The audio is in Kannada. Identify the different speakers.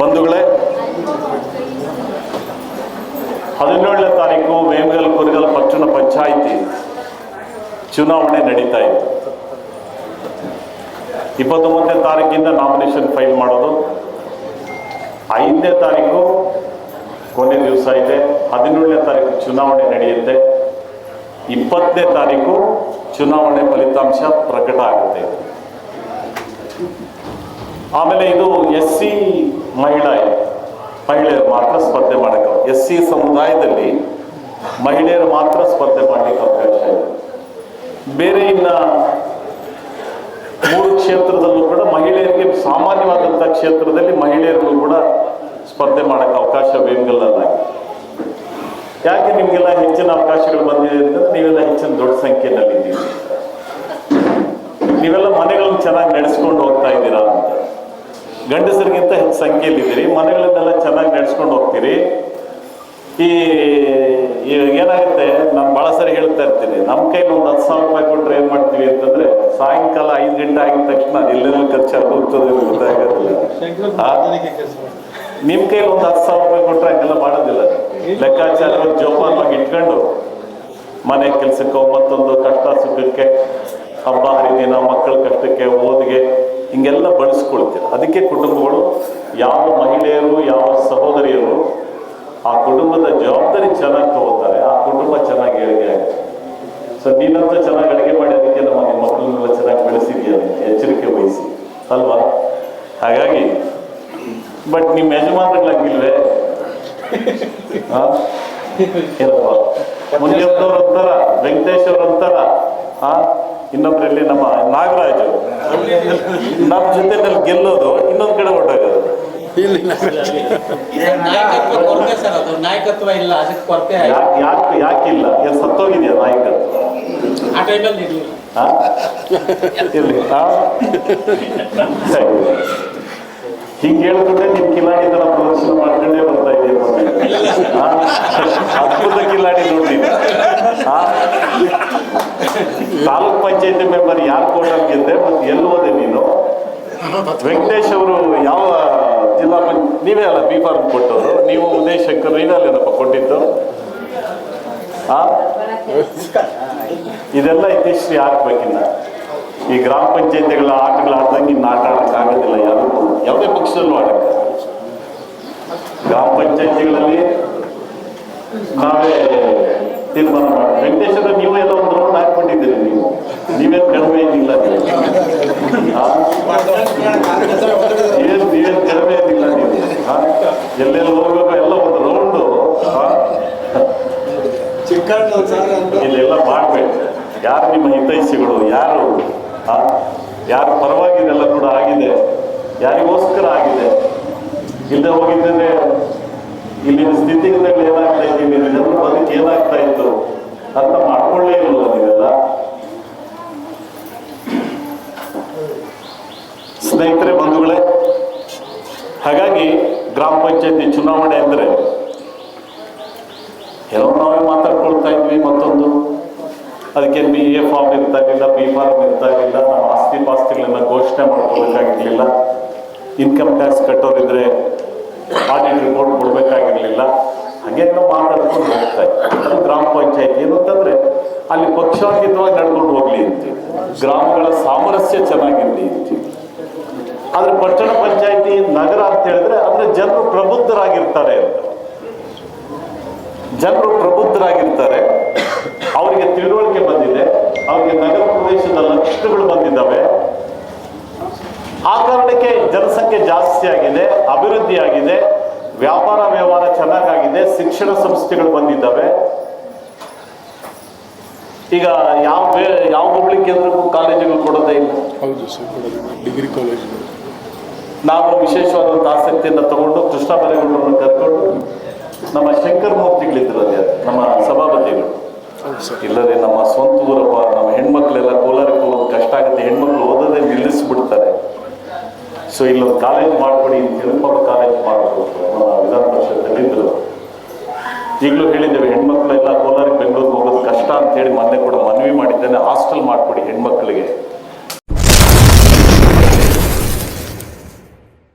Speaker 1: ಬಂಧುಗಳೇ, ಹದಿನೇಳನೇ ತಾರೀಕು ವೇಮಗಲ್ ಕುರಿಗಲ್ ಪಟ್ಟಣ ಪಂಚಾಯಿತಿ ಚುನಾವಣೆ ನಡೀತಾ ಇತ್ತು ಇಪ್ಪತ್ತೊಂಬತ್ತನೇ ತಾರೀಕಿಂದ ನಾಮಿನೇಷನ್ ಫೈಲ್ ಮಾಡೋದು. ಐದನೇ ತಾರೀಕು ಕೊನೆ ದಿವಸ ಇದೆ. ಹದಿನೇಳನೇ ತಾರೀಕು ಚುನಾವಣೆ ನಡೆಯುತ್ತೆ. ಇಪ್ಪತ್ತನೇ ತಾರೀಕು ಚುನಾವಣೆ ಫಲಿತಾಂಶ ಪ್ರಕಟ ಆಗುತ್ತೆ. ಆಮೇಲೆ ಇದು ಎಸ್ ಸಿ ಮಹಿಳಾ ಮಹಿಳೆಯರು ಮಾತ್ರ ಸ್ಪರ್ಧೆ ಮಾಡಕ್ಕೆ ಎಸ್ ಸಿ ಸಮುದಾಯದಲ್ಲಿ ಮಹಿಳೆಯರು ಮಾತ್ರ ಸ್ಪರ್ಧೆ ಮಾಡಲಿಕ್ಕೆ ಅವಕಾಶ ಇದೆ ಬೇರೆ ಇನ್ನ ಮೂರು ಕ್ಷೇತ್ರದಲ್ಲೂ ಕೂಡ ಮಹಿಳೆಯರಿಗೆ ಸಾಮಾನ್ಯವಾದಂಥ ಕ್ಷೇತ್ರದಲ್ಲಿ ಮಹಿಳೆಯರಿಗೂ ಕೂಡ ಸ್ಪರ್ಧೆ ಮಾಡಕ್ಕೆ ಅವಕಾಶ ವೇಮಗಲ್ಲಾಗಿದೆ ಯಾಕೆ ನಿಮಗೆಲ್ಲ ಹೆಚ್ಚಿನ ಅವಕಾಶಗಳು ಬಂದಿದೆ ಅಂತಂದ್ರೆ ನೀವೆಲ್ಲ ಹೆಚ್ಚಿನ ದೊಡ್ಡ ಸಂಖ್ಯೆಯಲ್ಲಿ ನೀವೆಲ್ಲ ಮನೆಗಳನ್ನು ಚೆನ್ನಾಗಿ ನಡೆಸ್ಕೊಂಡು ಹೋಗ್ತಾ ಇದ್ದೀರಾ ಅಂತ. ಗಂಡಸರಿಗಿಂತ ಹೆಚ್ಚು ಸಂಖ್ಯೆಯಲ್ಲಿದ್ದೀರಿ. ಮನೆಗಳನ್ನೆಲ್ಲ ಚೆನ್ನಾಗಿ ನಡೆಸ್ಕೊಂಡು ಹೋಗ್ತೀರಿ. ಈ ಏನಾಗುತ್ತೆ ನಾನು ಭಾಳ ಸರಿ ಹೇಳ್ತಾ ಇರ್ತೀನಿ. ನಮ್ಮ ಕೈಲಿ ಒಂದು ಹತ್ತು ಸಾವಿರ ರೂಪಾಯಿ ಕೊಟ್ಟರೆ ಏನು ಮಾಡ್ತೀವಿ ಅಂತಂದ್ರೆ ಸಾಯಂಕಾಲ ಐದು ಗಂಟೆ ಆಗಿದ ತಕ್ಷಣ ಎಲ್ಲೆಲ್ಲಿ ಖರ್ಚಾಗಿ ಹೋಗ್ತದೆ ಗೊತ್ತಾಗೋದಿಲ್ಲ? ನಿಮ್ಮ ಕೈಲಿ ಒಂದು ಹತ್ತು ಸಾವಿರ ರೂಪಾಯಿ ಕೊಟ್ಟರೆ ಹಂಗೆಲ್ಲ ಮಾಡೋದಿಲ್ಲ. ಲೆಕ್ಕಾಚಾರ ಜೋಪಾನವಾಗಿ ಇಟ್ಕೊಂಡು ಮನೆ ಕೆಲಸಕ್ಕೆ ಮತ್ತೊಂದು ಕಷ್ಟ ಸುಖಕ್ಕೆ ಹಬ್ಬ ಹರಿದಿನ ಮಕ್ಕಳ ಕಷ್ಟಕ್ಕೆ ಓದಿಗೆ ಹಿಂಗೆಲ್ಲ ಬಳಸ್ಕೊಳ್ತೀರ. ಅದಕ್ಕೆ ಕುಟುಂಬಗಳು, ಯಾವ ಮಹಿಳೆಯರು, ಯಾವ ಸಹೋದರಿಯರು, ಆ ಕುಟುಂಬದ ಜವಾಬ್ದಾರಿ ಚೆನ್ನಾಗಿ ತಗೋತಾರೆ, ಆ ಕುಟುಂಬ ಚೆನ್ನಾಗಿ ಏಳಿಗೆ ಆಗುತ್ತೆ. ಸೊ ನೀನಂತ ಚೆನ್ನಾಗಿ ಅಡುಗೆ ಮಾಡಿ ಅದಕ್ಕೆ ನಮ್ಮ ಮಕ್ಕಳನ್ನೆಲ್ಲ ಚೆನ್ನಾಗಿ ಬೆಳೆಸಿದ್ಯಾ. ಎಚ್ಚರಿಕೆ ವಹಿಸಿ, ಅಲ್ವಾ? ಹಾಗಾಗಿ ಬಟ್ ನಿಮ್ಮ ಯಜಮಾನಗಳಾಗಿಲ್ವೇ ಹಾ? ಏನಪ್ಪ? ಮುಂದೆ ಅಂತಾರ ವೆಂಕಟೇಶ್ ಅವ್ರ ಅಂತಾರ ಆ ಇನ್ನೊಬ್ರಲ್ಲಿ ನಮ್ಮ ನಾಗರಾಜು. ನಮ್ಮ ಜೊತೆನಲ್ಲಿ ಗೆಲ್ಲೋದು ಇನ್ನೊಂದ್ ಕಡೆ ಹೊರಟೋಗೋದು
Speaker 2: ನಾಯಕತ್ವ ಕೊರತೆ ಸರ್ ಅದು. ನಾಯಕತ್ವ ಇಲ್ಲ ಅದಕ್ಕೆ ಕೊರತೆ ಆಯ್ತು.
Speaker 1: ಯಾಕೆ ಯಾಕೆ ಯಾಕಿಲ್ಲ ಏನು ಸತ್ತೋಗಿದ್ಯಾ ನಾಯಕತ್ವ?
Speaker 2: ಆ ಟೈಮಲ್ಲಿ.
Speaker 1: ಹಿಂಗ್ ಹೇಳ್ಕೊಂಡೆ ನಿಮ್ ಕಿಲಾಡಿ ತರ ಪ್ರದರ್ಶನ ಮಾಡ್ಕೊಂಡೇ ಬರ್ತಾ ಇದೀವಿ ಅದ್ಭುತ ಕಿಲಾಡಿ. ಪಂಚಾಯತಿ ಮೆಂಬರ್ ಯಾರು ಕೋಟಲ್ ಗೆದ್ದೆ ಮತ್ತೆ ಎಲ್ಲಿ ಹೋದೆ ನೀನು? ವೆಂಕಟೇಶ್ ಅವರು ಯಾವ ಜಿಲ್ಲಾ ಪಂಚ, ನೀವೇ ಅಲ್ಲ ಬಿ ಫಾರ್ಮ್ ಕೊಟ್ಟವರು. ನೀವು ಉದಯ್ ಶಂಕರ್ ಏನಪ್ಪ ಕೊಟ್ಟಿದ್ದು? ಇದೆಲ್ಲ ಇತಿಶ್ರೀ ಹಾಕ್ಬೇಕಿನ್ನ ಈ ಗ್ರಾಮ ಪಂಚಾಯತಿಗಳ ಆಟಗಳ ಆಡ್ದಂಗೆ ಇನ್ನು ಆಟ ಆಡಕ್ಕೆ ಆಗೋದಿಲ್ಲ ಯಾರು. ಯಾವುದೇ ಪಕ್ಷದಲ್ಲೂ ಆಡಕ್ಕೆ ಗ್ರಾಮ ಪಂಚಾಯತಿಗಳಲ್ಲಿ ನಾವೇ ತೀರ್ಮಾನ ಮಾಡಿ ವೆಂಕಟೇಶ್ವರ ನೀವು ಎಲ್ಲ ಒಂದು ನೀವೇನು ಕಡಿಮೆ ಏನಿಲ್ಲ ಏನು ನೀವೇನು ಕಡಿಮೆ ಏನಿಲ್ಲ ನೀವು? ಎಲ್ಲೆಲ್ಲಿ ಹೋಗ್ಬೇಕು? ಎಲ್ಲ ಒಂದು ರೌಂಡು ಇಲ್ಲೆಲ್ಲ ಮಾಡಬೇಕು. ಯಾರು ನಿಮ್ಮ ಹಿತೈಷಿಗಳು? ಯಾರು? ಯಾರು ಪರವಾಗಿ ಕೂಡ ಆಗಿದೆ. ಯಾರಿಗೋಸ್ಕರ ಆಗಿದೆ? ಇಲ್ಲದೆ ಹೋಗಿದ್ದರೆ ಇಲ್ಲಿನ ಸ್ಥಿತಿಗತಿಗಳು ಏನಾಗ್ತಾ ಇತ್ತು ಇದ್ದೀವಿ ಜನರ ಬದುಕು ಏನಾಗ್ತಾ ಇತ್ತು? ಅಂತ ಮಾಡ್ಕೊಳ್ಳೇ ಇಲ್ವಲ್ಲ ನೀವೆಲ್ಲ? ಸ್ನೇಹಿತರೆ, ಬಂಧುಗಳೇ, ಹಾಗಾಗಿ ಗ್ರಾಮ ಪಂಚಾಯತಿ ಚುನಾವಣೆ ಅಂದರೆ ಏನೋ ನಾವೇ ಮಾತಾಡ್ಕೊಳ್ತಾ ಇದ್ವಿ ಮತ್ತೊಂದು. ಅದಕ್ಕೆ ಬಿ ಎ ಫಾರ್ಮ್ ಇರ್ತಾ ಇರಲಿಲ್ಲ, ಬಿ ಫಾರ್ಮ್ ಇರ್ತಾ ಇರಲಿಲ್ಲ, ನಾವು ಆಸ್ತಿ ಪಾಸ್ತಿಗಳನ್ನ ಘೋಷಣೆ ಮಾಡ್ಕೊಳ್ಬೇಕಾಗಿರಲಿಲ್ಲ. ಇನ್ಕಮ್ ಟ್ಯಾಕ್ಸ್ ಕಟ್ಟೋರಿದ್ರೆ ಆಡಿಟ್ ರಿಪೋರ್ಟ್ ಕೊಡಬೇಕಾಗಿರಲಿಲ್ಲ. ಹಾಗೆ ನಾವು ಮಾತಾಡ್ಕೊಂಡು ಹೋಗ್ತಾ ಅದು ಗ್ರಾಮ ಪಂಚಾಯತಿ ಏನು ಅಂತಂದ್ರೆ, ಅಲ್ಲಿ ಪಕ್ಷಾತೀತವಾಗಿ ನಡ್ಕೊಂಡು ಹೋಗ್ಲಿ ಅಂತೀವಿ. ಗ್ರಾಮಗಳ ಸಾಮರಸ್ಯ ಚೆನ್ನಾಗಿರ್ಲಿ ಅಂತೀವಿ. ಆದ್ರೆ ಪಟ್ಟಣ ಪಂಚಾಯಿತಿ ನಗರ ಅಂತ ಹೇಳಿದ್ರೆ ಅಂದ್ರೆ ಜನರು ಪ್ರಬುದ್ಧರಾಗಿರ್ತಾರೆ ಅಂತ. ಜನರು ಪ್ರಬುದ್ಧರಾಗಿರ್ತಾರೆ. ಅವರಿಗೆ ತಿಳುವಳಿಕೆ ಬಂದಿದೆ. ಅವರಿಗೆ ನಗರ ಪ್ರದೇಶದ ಲಕ್ಷಣಗಳು ಬಂದಿದ್ದಾವೆ. ಆ ಕಾರಣಕ್ಕೆ ಜನಸಂಖ್ಯೆ ಜಾಸ್ತಿ ಆಗಿದೆ, ಅಭಿವೃದ್ಧಿ ಆಗಿದೆ, ವ್ಯಾಪಾರ ವ್ಯವಹಾರ ಚೆನ್ನಾಗಾಗಿದೆ, ಶಿಕ್ಷಣ ಸಂಸ್ಥೆಗಳು ಬಂದಿದ್ದಾವೆ. ಈಗ ಯಾವ ಯಾವ ಹೋಬಳಿ ಕೇಂದ್ರಕ್ಕೂ ಕಾಲೇಜುಗಳು ಕೊಡೋದೇ ಇಲ್ಲ.
Speaker 3: ಹೌದು ಡಿಗ್ರಿ ಕಾಲೇಜು
Speaker 1: ನಾವು ವಿಶೇಷವಾದಂಥ ಆಸಕ್ತಿಯನ್ನು ತಗೊಂಡು ಕೃಷ್ಣ ಬರೇಗೌಡರನ್ನು ಕರ್ಕೊಂಡು ನಮ್ಮ ಶಂಕರ್ ಮೂರ್ತಿಗಳಿದ್ರು ಅದೇ, ನಮ್ಮ ಸಭಾಪತಿಗಳು. ಇಲ್ಲದೆ ನಮ್ಮ ಸ್ವಂತ ಊರಪ್ಪ ನಮ್ಮ ಹೆಣ್ಮಕ್ಳೆಲ್ಲ ಕೋಲಾರಕ್ಕೆ ಹೋಗೋದು ಕಷ್ಟ ಆಗುತ್ತೆ. ಹೆಣ್ಮಕ್ಳು ಓದೋದೇ ನಿಲ್ಲಿಸ್ಬಿಡ್ತಾರೆ. ಸೊ ಇಲ್ಲೊಂದು ಕಾಲೇಜ್ ಮಾಡ್ಕೊಡಿ ಅಂತ ಕಾಲೇಜ್ ಮಾಡಬೇಕು ನಮ್ಮ ವಿಧಾನ ಪರಿಷತ್ತಲ್ಲಿ ಇದ್ರು. ಈಗಲೂ ಹೇಳಿದ್ದೇವೆ, ಹೆಣ್ಮಕ್ಳೆಲ್ಲ ಕೋಲಾರಕ್ಕೆ ಬೆಂಗಳೂರಿಗೆ ಹೋಗೋದು ಕಷ್ಟ ಅಂತ ಹೇಳಿ ಮೊನ್ನೆ ಕೂಡ ಮನವಿ ಮಾಡಿದ್ದೇನೆ, ಹಾಸ್ಟೆಲ್ ಮಾಡಿಕೊಡಿ ಹೆಣ್ಮಕ್ಳಿಗೆ.